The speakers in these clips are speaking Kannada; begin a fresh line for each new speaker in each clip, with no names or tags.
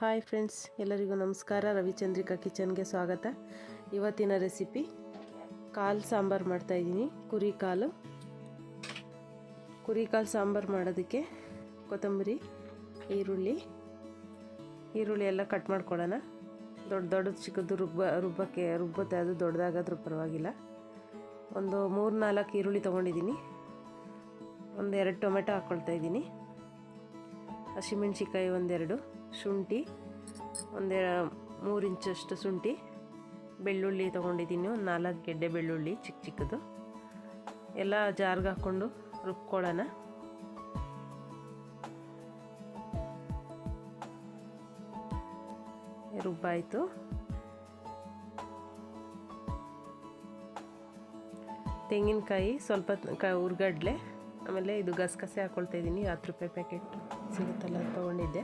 ಹಾಯ್ ಫ್ರೆಂಡ್ಸ್, ಎಲ್ಲರಿಗೂ ನಮಸ್ಕಾರ. ರವಿಚಂದ್ರಿಕಾ ಕಿಚನ್ಗೆ ಸ್ವಾಗತ. ಇವತ್ತಿನ ರೆಸಿಪಿ, ಕಾಲು ಸಾಂಬಾರು ಮಾಡ್ತಾಯಿದ್ದೀನಿ ಕುರಿ ಕಾಲು. ಕುರಿ ಕಾಲು ಸಾಂಬಾರು ಮಾಡೋದಕ್ಕೆ ಕೊತ್ತಂಬರಿ, ಈರುಳ್ಳಿ ಈರುಳ್ಳಿ ಎಲ್ಲ ಕಟ್ ಮಾಡ್ಕೊಳ್ಳೋಣ. ದೊಡ್ಡ ದೊಡ್ಡದು ಚಿಕ್ಕದು ರುಬ್ಬ, ರುಬ್ಬಕ್ಕೆ, ರುಬ್ಬತ್ತೆ. ಅದು ದೊಡ್ಡದಾಗಾದರೂ ಪರವಾಗಿಲ್ಲ. ಒಂದು ಮೂರು ನಾಲ್ಕು ಈರುಳ್ಳಿ ತೊಗೊಂಡಿದ್ದೀನಿ. ಒಂದು ಎರಡು ಟೊಮೆಟೊ ಹಾಕ್ಕೊಳ್ತಾ ಇದ್ದೀನಿ. ಹಸಿಮೆಣ್ಸಿಕಾಯಿ ಒಂದೆರಡು. ಶುಂಠಿ, ಒಂದು ಮೂರು ಇಂಚಷ್ಟು ಶುಂಠಿ, ಬೆಳ್ಳುಳ್ಳಿ ತೊಗೊಂಡಿದ್ದೀನಿ, ಒಂದು ನಾಲ್ಕು ಗೆಡ್ಡೆ ಬೆಳ್ಳುಳ್ಳಿ ಚಿಕ್ಕ ಚಿಕ್ಕದು. ಎಲ್ಲ ಜಾರ್ಗೆ ಹಾಕ್ಕೊಂಡು ರುಬ್ಕೊಳ್ಳೋಣ. ರುಬ್ಬಾಯಿತು. ತೆಂಗಿನಕಾಯಿ ಸ್ವಲ್ಪ ಕ ಉರ್ಗಡ್ಲೆ, ಆಮೇಲೆ ಇದು ಗಸಗಸೆ ಹಾಕ್ಕೊಳ್ತಾ ಇದ್ದೀನಿ, ಹತ್ತು ರೂಪಾಯಿ ಪ್ಯಾಕೆಟ್ ಸಿಗುತ್ತಲ್ಲ ತೊಗೊಂಡಿದ್ದೆ.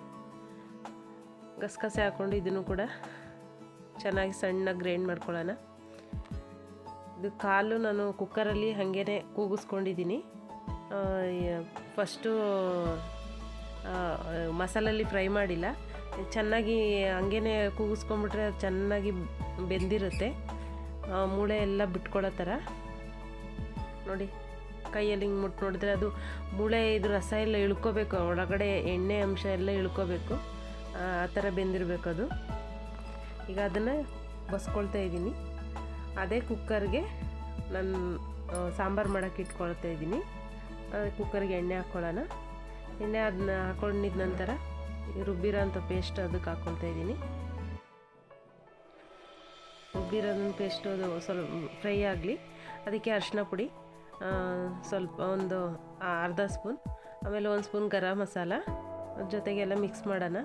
ಗಸಗಸೆ ಹಾಕ್ಕೊಂಡು ಇದನ್ನು ಕೂಡ ಚೆನ್ನಾಗಿ ಸಣ್ಣ ಗ್ರೈಂಡ್ ಮಾಡ್ಕೊಳ್ಳೋಣ. ಇದು ಕಾಲು ನಾನು ಕುಕ್ಕರಲ್ಲಿ ಹಾಗೇ ಕೂಗಿಸ್ಕೊಂಡಿದ್ದೀನಿ. ಫಸ್ಟು ಮಸಾಲಲ್ಲಿ ಫ್ರೈ ಮಾಡಿಲ್ಲ. ಚೆನ್ನಾಗಿ ಹಂಗೇ ಕೂಗಿಸ್ಕೊಂಬಿಟ್ರೆ ಅದು ಚೆನ್ನಾಗಿ ಬೆಂದಿರುತ್ತೆ. ಮೂಳೆ ಎಲ್ಲ ಬಿಟ್ಕೊಳ್ಳೋ ಥರ. ನೋಡಿ, ಕೈಯಲ್ಲಿ ಹಿಂಗೆ ಮುಟ್ಟು ನೋಡಿದ್ರೆ ಅದು ಮೂಳೆ ಇದು ರಸ ಎಲ್ಲ ಇಳ್ಕೋಬೇಕು, ಒಳಗಡೆ ಎಣ್ಣೆ ಅಂಶ ಎಲ್ಲ ಇಳ್ಕೋಬೇಕು. ಆ ಥರ ಬೆಂದಿರಬೇಕು ಅದು ಈಗ ಅದನ್ನು ಬಸ್ಕೊಳ್ತಾ ಇದ್ದೀನಿ. ಅದೇ ಕುಕ್ಕರ್ಗೆ ನಾನು ಸಾಂಬಾರು ಮಾಡೋಕ್ಕೆ ಇಟ್ಕೊಳ್ತಾ ಇದ್ದೀನಿ. ಕುಕ್ಕರ್ಗೆ ಎಣ್ಣೆ ಹಾಕ್ಕೊಳ್ಳೋಣ ಎಣ್ಣೆ ಅದನ್ನ ಹಾಕೊಂಡಿದ ನಂತರ ರುಬ್ಬಿರೋಂಥ ಪೇಸ್ಟ್ ಅದಕ್ಕೆ ಹಾಕ್ಕೊಳ್ತಾ ಇದ್ದೀನಿ. ರುಬ್ಬಿರೋದನ್ನ ಪೇಸ್ಟ್ ಅದು ಸ್ವಲ್ಪ ಫ್ರೈ ಆಗಲಿ. ಅದಕ್ಕೆ ಅರಿಶಿನ ಪುಡಿ ಸ್ವಲ್ಪ ಒಂದು ಅರ್ಧ ಸ್ಪೂನ್, ಆಮೇಲೆ ಒಂದು ಸ್ಪೂನ್ ಗರಂ ಮಸಾಲ ಜೊತೆಗೆಲ್ಲ ಮಿಕ್ಸ್ ಮಾಡೋಣ.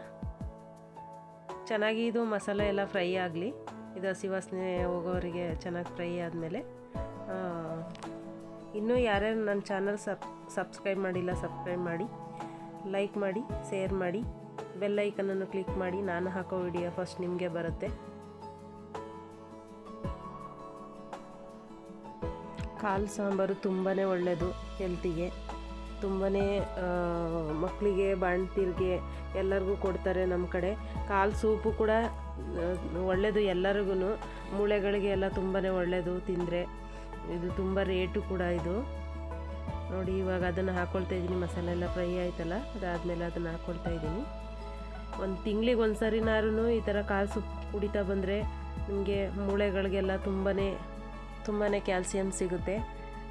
ಚೆನ್ನಾಗಿ ಇದು ಮಸಾಲೆ ಎಲ್ಲ ಫ್ರೈ ಆಗಲಿ. ಇದು ಹಸಿ ವಾಸನೆ ಹೋಗೋರಿಗೆ ಚೆನ್ನಾಗಿ ಫ್ರೈ ಆದಮೇಲೆ ಇನ್ನೂ ಯಾರ್ಯಾರು ನನ್ನ ಚಾನಲ್ ಸಬ್, ಸಬ್ಸ್ಕ್ರೈಬ್ ಮಾಡಿಲ್ಲ, ಸಬ್ಸ್ಕ್ರೈಬ್ ಮಾಡಿ, ಲೈಕ್ ಮಾಡಿ, ಶೇರ್ ಮಾಡಿ, ಬೆಲ್ ಐಕನನ್ನು ಕ್ಲಿಕ್ ಮಾಡಿ, ನಾನು ಹಾಕೋ ವಿಡಿಯೋ ಫಸ್ಟ್ ನಿಮಗೆ ಬರುತ್ತೆ. ಕಾಲು ಸಾಂಬಾರು ತುಂಬಾ ಒಳ್ಳೆಯದು ಹೆಲ್ತಿಗೆ. ತುಂಬಾ ಮಕ್ಕಳಿಗೆ ಬಾಣ್ತಿರ್ಗೆ ಎಲ್ಲರಿಗೂ ಕೊಡ್ತಾರೆ ನಮ್ಮ ಕಡೆ. ಕಾಲು ಸೂಪು ಕೂಡ ಒಳ್ಳೆಯದು ಎಲ್ಲರಿಗೂ ಮೂಳೆಗಳಿಗೆ ಎಲ್ಲ ತುಂಬಾ ಒಳ್ಳೆಯದು ತಿಂದರೆ. ಇದು ತುಂಬ ರೇಟು ಕೂಡ ಇದು. ನೋಡಿ, ಇವಾಗ ಅದನ್ನು ಹಾಕ್ಕೊಳ್ತಾ ಇದ್ದೀನಿ. ಮಸಾಲೆ ಎಲ್ಲ ಫ್ರೈ ಆಯ್ತಲ್ಲ, ಅದಾದಮೇಲೆ ಅದನ್ನು ಹಾಕ್ಕೊಳ್ತಾ ಇದ್ದೀನಿ. ಒಂದು ತಿಂಗ್ಳಿಗೆ ಒಂದು ಸರಿನಾರು ಈ ಥರ ಕಾಲು ಸೂಪ್ ಕುಡಿತಾ ಬಂದರೆ ನಿಮಗೆ ಮೂಳೆಗಳಿಗೆಲ್ಲ ತುಂಬಾ ತುಂಬಾ ಕ್ಯಾಲ್ಸಿಯಂ ಸಿಗುತ್ತೆ.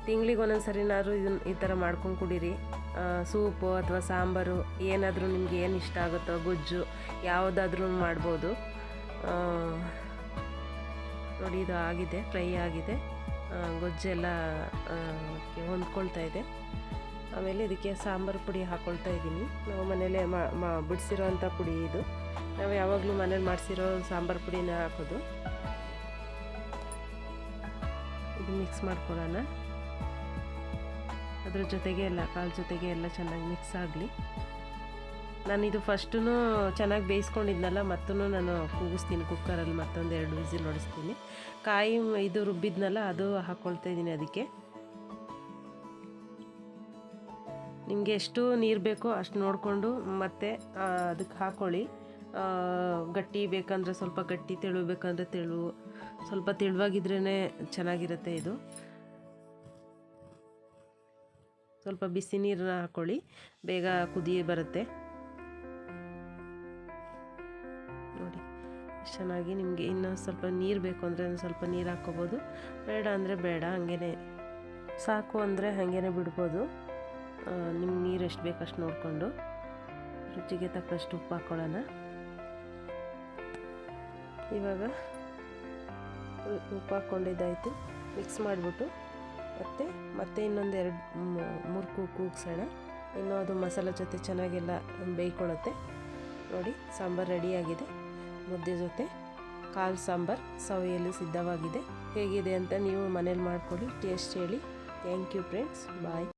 ತಿಂಗ್ಳಿಗೆ ಒಂದೊಂದು ಸರಿನಾದ್ರೂ ಇದನ್ನ ಈ ಥರ ಮಾಡ್ಕೊಂಡು ಕುಡೀರಿ. ಸೂಪು ಅಥವಾ ಸಾಂಬಾರು ಏನಾದರೂ ನಿಮ್ಗೆ ಏನು ಇಷ್ಟ ಆಗುತ್ತೋ, ಗೊಜ್ಜು ಯಾವುದಾದ್ರೂ ಮಾಡ್ಬೋದು. ನೋಡಿ ಇದು ಆಗಿದೆ, ಫ್ರೈ ಆಗಿದೆ. ಗೊಜ್ಜೆಲ್ಲ ಹೊಂದ್ಕೊಳ್ತಾ ಇದೆ. ಆಮೇಲೆ ಇದಕ್ಕೆ ಸಾಂಬಾರು ಪುಡಿ ಹಾಕ್ಕೊಳ್ತಾ ಇದ್ದೀನಿ. ನಾವು ಮನೇಲೆ ಮಾ ಬಿಡಿಸಿರೋವಂಥ ಪುಡಿ ಇದು. ನಾವು ಯಾವಾಗಲೂ ಮನೇಲಿ ಮಾಡಿಸಿರೋ ಸಾಂಬಾರು ಪುಡಿನ ಹಾಕೋದು. ಇದು ಮಿಕ್ಸ್ ಮಾಡ್ಕೊಳ್ಳೋಣ. ಅದ್ರ ಜೊತೆಗೆ ಎಲ್ಲ, ಕಾಲು ಜೊತೆಗೆ ಎಲ್ಲ ಚೆನ್ನಾಗಿ ಮಿಕ್ಸ್ ಆಗಲಿ. ನಾನಿದು ಫಸ್ಟೂ ಚೆನ್ನಾಗಿ ಬೇಯಿಸ್ಕೊಂಡಿದ್ನಲ್ಲ ಮತ್ತೂ ನಾನು ಕೂಗಿಸ್ತೀನಿ ಕುಕ್ಕರಲ್ಲಿ ಮತ್ತೊಂದು ಎರಡು ವಿಸಿಲ್ ನೋಡಿಸ್ತೀನಿ ಕಾಯಿ ಇದು ರುಬ್ಬಿದ್ನಲ್ಲ, ಅದು ಹಾಕ್ಕೊಳ್ತಾ ಇದ್ದೀನಿ ಅದಕ್ಕೆ. ನಿಮಗೆ ಎಷ್ಟು ನೀರು ಬೇಕೋ ಅಷ್ಟು ನೋಡಿಕೊಂಡು ಮತ್ತೆ ಅದಕ್ಕೆ ಹಾಕ್ಕೊಳ್ಳಿ ಗಟ್ಟಿ ಬೇಕಂದರೆ ಸ್ವಲ್ಪ ಗಟ್ಟಿ, ತೆಳು ಬೇಕಂದರೆ ತೆಳು. ಸ್ವಲ್ಪ ತೆಳುವಾಗಿದ್ರೇ ಚೆನ್ನಾಗಿರುತ್ತೆ ಇದು. ಸ್ವಲ್ಪ ಬಿಸಿ ನೀರನ್ನ ಹಾಕ್ಕೊಳ್ಳಿ ಬೇಗ ಕುದಿ ಬರುತ್ತೆ. ನೋಡಿ ಚೆನ್ನಾಗಿ ನಿಮಗೆ ಇನ್ನೂ ಸ್ವಲ್ಪ ನೀರು ಬೇಕು ಅಂದರೆ ಸ್ವಲ್ಪ ನೀರು ಹಾಕ್ಕೋಬೋದು ಬೇಡ ಅಂದರೆ ಬೇಡ ಹಾಗೇ ಸಾಕು ಅಂದರೆ ಹಾಗೇ ಬಿಡ್ಬೋದು. ನಿಮ್ಗೆ ನೀರು ಎಷ್ಟು ಬೇಕು ಅಷ್ಟು ನೋಡಿಕೊಂಡು ರುಚಿಗೆ ತಕ್ಕಷ್ಟು ಉಪ್ಪು ಹಾಕ್ಕೊಳ್ಳೋಣ ಇವಾಗ ಉಪ್ಪು ಹಾಕ್ಕೊಂಡಿದ್ದಾಯಿತು ಮಿಕ್ಸ್ ಮಾಡಿಬಿಟ್ಟು ಮತ್ತು ಮತ್ತೆ ಇನ್ನೊಂದು ಎರಡು ಮೂರು ಕೂಗ್ಸೋಣ. ಇನ್ನೂ ಅದು ಮಸಾಲೆ ಜೊತೆ ಚೆನ್ನಾಗೆಲ್ಲ ಬೇಯ್ಕೊಳ್ಳುತ್ತೆ. ನೋಡಿ, ಸಾಂಬಾರು ರೆಡಿಯಾಗಿದೆ. ಮುದ್ದೆ ಜೊತೆ ಕಾಲು ಸಾಂಬಾರು ಸವಿಯಲ್ಲಿ ಸಿದ್ಧವಾಗಿದೆ. ಹೇಗಿದೆ ಅಂತ ನೀವು ಮನೇಲಿ ಮಾಡಿಕೊಡಿ ಟೇಸ್ಟ್ ಹೇಳಿ. Thank you friends. ಬಾಯ್.